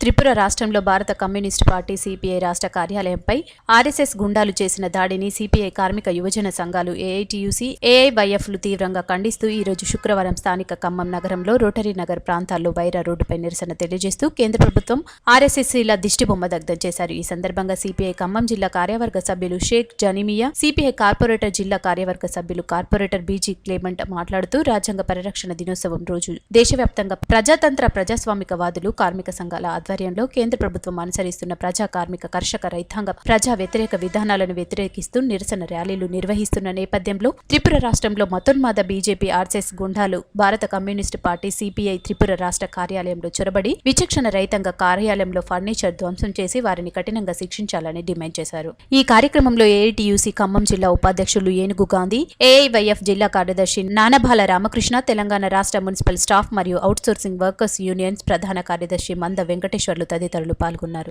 త్రిపుర రాష్ట్రంలో భారత communist party CPI రాష్ట్ర కార్యాలయంపై ఆర్ఎస్ఎస్ గుండాలు చేసిన దాడిని సిపిఐ కార్మిక యువజన సంఘాలు ఏఐటియుసి ఏఐవైఎఫ్లు తీవ్రంగా ఖండిస్తూ ఈరోజు శుక్రవారం స్థానిక ఖమ్మం నగరంలో రోటరీ నగర్ ప్రాంతాల్లో వైరా రోడ్డుపై నిరసన తెలియజేస్తూ కేంద్ర ప్రభుత్వం ఆర్ఎస్ఎస్సీల దిష్టిబొమ్మ దగ్ధం చేశారు. ఈ సందర్భంగా సిపిఐ ఖమ్మం జిల్లా కార్యవర్గ సభ్యులు షేక్ జనిమియా సిపిఐ కార్పొరేటర్ జిల్లా కార్యవర్గ సభ్యులు కార్పొరేటర్ బీజీ క్లేమెంట్ మాట్లాడుతూ రాజ్యాంగ పరిరక్షణ దినోత్సవం రోజు దేశవ్యాప్తంగా ప్రజాతంత్ర ప్రజాస్వామికవాదులు కార్మిక సంఘాల ఆధ్వర్యంలో కేంద్ర ప్రభుత్వం అనుసరిస్తున్న ప్రజా కార్మిక కర్షక రైతాంగ ప్రజా వ్యతిరేక విధానాలను వ్యతిరేకిస్తూ నిరసన ర్యాలీలు నిర్వహిస్తున్న నేపథ్యంలో త్రిపుర రాష్ట్రంలో మతోన్మాద బీజేపీ ఆర్ఎస్ఎస్ గుండాలు భారత కమ్యూనిస్టు పార్టీ సిపిఐ త్రిపుర రాష్ట్ర కార్యాలయంలో చొరబడి విచక్షణ రైతాంగ కార్యాలయంలో ఫర్నిచర్ ధ్వంసం చేసి వారిని కఠినంగా శిక్షించాలని డిమాండ్ చేశారు. ఈ కార్యక్రమంలో ఏఐటియుసి ఖమ్మం జిల్లా ఉపాధ్యక్షులు ఏనుగు గాంధీ ఏఐవైఎఫ్ జిల్లా కార్యదర్శి నానబాల రామకృష్ణ తెలంగాణ రాష్ట్ర మున్సిపల్ స్టాఫ్ మరియు అవుట్సోర్సింగ్ వర్కర్స్ యూనియన్స్ ప్రధాన కార్యదర్శి మంద వెంకటేశ్వర్లు తదితరులు పాల్గొన్నారు.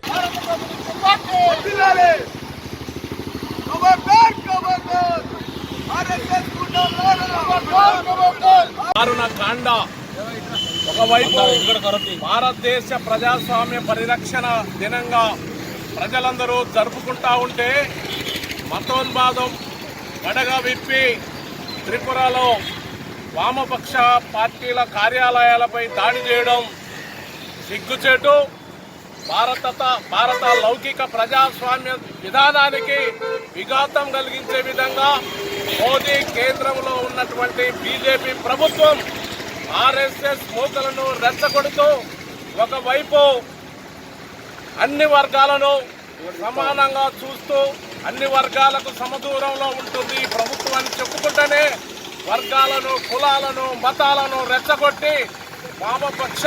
కాండ. ఒకవైపు భారతదేశ ప్రజాస్వామ్య పరిరక్షణ దినంగా ప్రజలందరూ జరుపుకుంటా ఉంటే మతోన్మాదం గడగా విప్పి త్రిపురలో వామపక్ష పార్టీల కార్యాలయాలపై దాడి చేయడం సిగ్గుచేటు భారత భారత లౌకిక ప్రజాస్వామ్య విధానానికి విఘాతం కలిగించే విధంగా మోదీ కేంద్రంలో ఉన్నటువంటి బీజేపీ ప్రభుత్వం ఆర్ఎస్ఎస్ మూకలను రెచ్చగొడుతూ ఒకవైపు అన్ని వర్గాలను సమానంగా చూస్తూ అన్ని వర్గాలకు సమదూరంలో ఉంటుంది ప్రభుత్వం అని చెప్పుకుంటేనే వర్గాలను కులాలను మతాలను రెచ్చగొట్టి వామపక్ష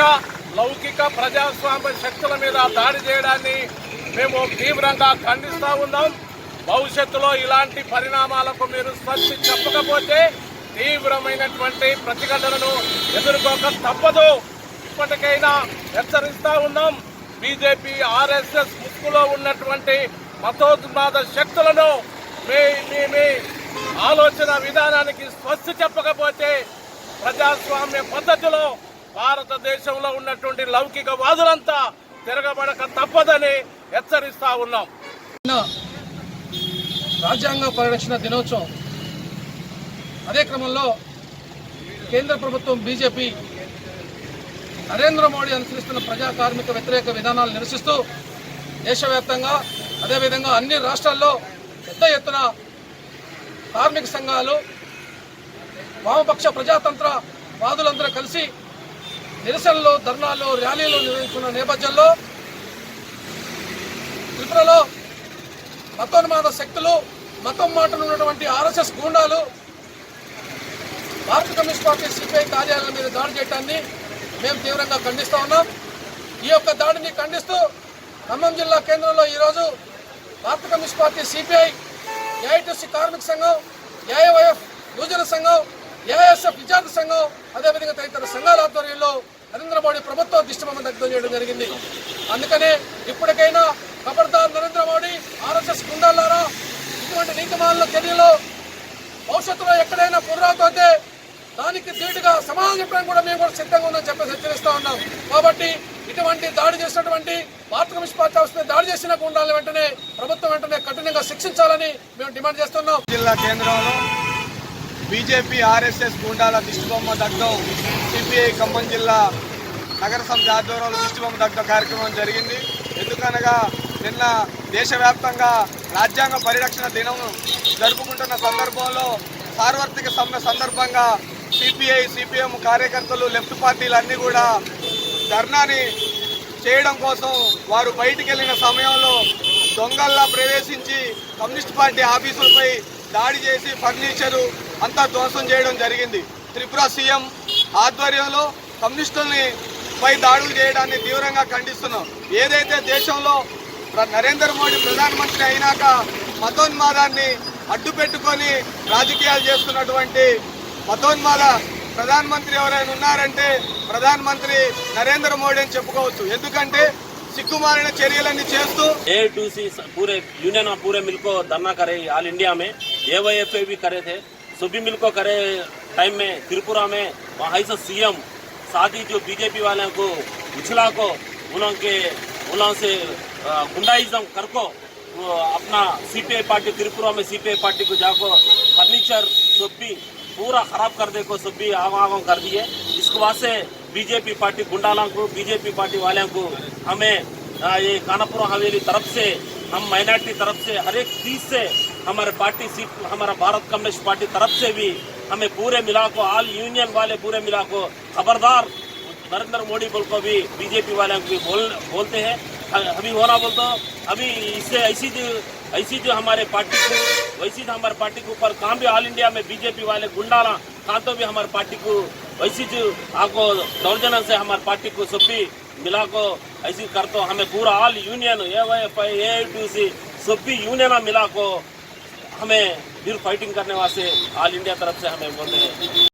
లౌకిక ప్రజాస్వామ్య శక్తుల మీద దాడి చేయడాన్ని మేము తీవ్రంగా ఖండిస్తూ ఉన్నాం. భవిష్యత్తులో ఇలాంటి పరిణామాలకు మీరు స్పష్టి చెప్పకపోతే తీవ్రమైనటువంటి ప్రతిఘటనను ఎదుర్కోక తప్పదు. ఇప్పటికైనా హెచ్చరిస్తూ ఉన్నాం. బీజేపీ ఆర్ఎస్ఎస్ ముక్కులో ఉన్నటువంటి మతోన్మాద శక్తులను మీ మీ మీ ఆలోచన విధానానికి స్వస్తి చెప్పకపోతే ప్రజాస్వామ్య పద్ధతిలో భారతదేశంలో ఉన్నటువంటి లౌకిక వాదులంతా తిరగబడక తప్పదని హెచ్చరిస్తా ఉన్నాం. రాజ్యాంగ పరిరక్షణ దినోత్సవం. అదే క్రమంలో కేంద్ర ప్రభుత్వం బీజేపీ నరేంద్ర మోడీ అనుసరిస్తున్న ప్రజా కార్మిక వ్యతిరేక విధానాలు నిరసిస్తూ దేశవ్యాప్తంగా అదేవిధంగా అన్ని రాష్ట్రాల్లో పెద్ద ఎత్తున కార్మిక సంఘాలు వామపక్ష ప్రజాతంత్ర వాదులందరూ కలిసి నిరసనలు ధర్నాలు ర్యాలీలు నిర్వహించుకున్న నేపథ్యంలో త్రిపురలో మతోన్మాద శక్తులు మతం మాటలు ఉన్నటువంటి ఆర్ఎస్ఎస్ గూండాలు భారత కమ్యూనిస్ట్ పార్టీ సిపిఐ కార్యాలయం మీద దాడి చేయడాన్ని మేము తీవ్రంగా ఖండిస్తూ ఉన్నాం. ఈ యొక్క దాడిని ఖండిస్తూ ఖమ్మం జిల్లా కేంద్రంలో ఈరోజు భారత కమ్యూనిస్ట్ పార్టీ సిపిఐ ఏఐటిసి కార్మిక సంఘం ఏఐవైఎఫ్ యువజన సంఘం ఏఐఎస్ఎఫ్ విద్యార్థి సంఘం అదేవిధంగా తదితర సంఘాల ఆధ్వర్యంలో నరేంద్ర మోడీ ప్రభుత్వ దిష్టమని దగ్ధం చేయడం జరిగింది. అందుకనే ఇప్పటికైనా ఖబర్దార్ నరేంద్ర మోడీ ఆర్ఎస్ఎస్ గుండాలారా ఇటువంటి నీతిమాల చర్యలు భవిష్యత్తులో ఎక్కడైనా పునరావృతం దానికి ధీటుగా సమాధానం చెప్పడానికి కూడా మేము కూడా సిద్ధంగా ఉందని చెప్పేసి హెచ్చరిస్తా ఉన్నాం. కాబట్టి ఇటువంటి దాడి చేసినటువంటి భారత కమ్యూనిస్ట్ పార్టీ ఆఫీస్ దాడి చేసిన గుండాలను వెంటనే ప్రభుత్వం వెంటనే కఠినంగా శిక్షించాలని మేము డిమాండ్ చేస్తున్నాం. జిల్లా కేంద్రంలో బీజేపీ ఆర్ఎస్ఎస్ గుండాల దిష్టిబొమ్మ దగ్గం సిపిఐ ఖమ్మం జిల్లా నగర సమితి ఆధ్వర్యంలో దిష్టిబొమ్మ దగ్ధం కార్యక్రమం జరిగింది. ఎందుకనగా నిన్న దేశవ్యాప్తంగా రాజ్యాంగ పరిరక్షణ దినం జరుపుకుంటున్న సందర్భంలో సార్వత్రిక సమ్మె సందర్భంగా సిపిఐ సిపిఎం కార్యకర్తలు లెఫ్ట్ పార్టీలు అన్నీ కూడా ధర్నాని చేయడం కోసం వారు బయటికి వెళ్ళిన సమయంలో దొంగల్లా ప్రవేశించి కమ్యూనిస్ట్ పార్టీ ఆఫీసులపై దాడి చేసి ఫర్నిచరు అంతా ధ్వంసం చేయడం జరిగింది త్రిపుర సీఎం ఆధ్వర్యంలో కమ్యూనిస్టుల్ని పై దాడులు చేయడాన్ని తీవ్రంగా ఖండిస్తున్నాం ఏదైతే దేశంలో ప్ర- నరేంద్ర మోడీ ప్రధానమంత్రి అయినాక మతోన్మాదాన్ని అడ్డు పెట్టుకొని రాజకీయాలు చేస్తున్నటువంటి మతోన్మాద ప్రధానమంత్రి ఎవరైనా ఉన్నారంటే ప్రధానమంత్రి నరేంద్ర మోడీ అని చెప్పుకోవచ్చు ఎందుకంటే సిగ్గుమాలిన చర్యలన్నీ చేస్తూ ए टू सी पूरे यूनियन और पूरे मिल को धरना करे ऑल इंडिया में ए वाई एफ भी करे थे सभी मिल को करे टाइम में, त्रिपुरा में, वहाँ से सीएम, साथ ही जो बीजेपी वाले को उछला को उनके उन्होंने से गुंडाइज्म कर को अपना सीपीआई पार्टी, त्रिपुरा में सीपीआई पार्टी को जाको, फर्नीचर सब भी पूरा खराब कर दे को सब भी आगो कर दिए। इसके वास्ते बीजेपी पार्टी, गुंडाला को, बीजेपी पार्टी वाले को हमें ये कानापुर हवेली तरफ़ से, हम माइनॉरिटी तरफ़ से हर एक चीज़ से हमारे पार्टी सीट, हमारा भारत कम्युनिस्ट पार्टी तरफ़ से भी हमें पूरे मिला को ऑल यूनियन वाले पूरे मिला को खबरदार नरेंद्र मोदी बोल को भी बीजेपी वाले भी बोल, बोलते हैं। अभी होना बोल तो अभी इससे ऐसी जो ऐसी जो हमारे पार्टी को, वैसी जो हमारे पार्टी के ऊपर काम भी ऑल इंडिया में बीजेपी वाले गुंडाला कहाँ तो भी हमारे पार्टी को वैसी जो आपको दौर्जन्य से हमारे पार्टी को सब भी मिला को ऐसी कर तो हमें पूरा all union A to C सब भी यूनियन मिला को हमें फिर फाइटिंग करने वास्ते ऑल इंडिया तरफ़ से हमें बोल बोलते हैं।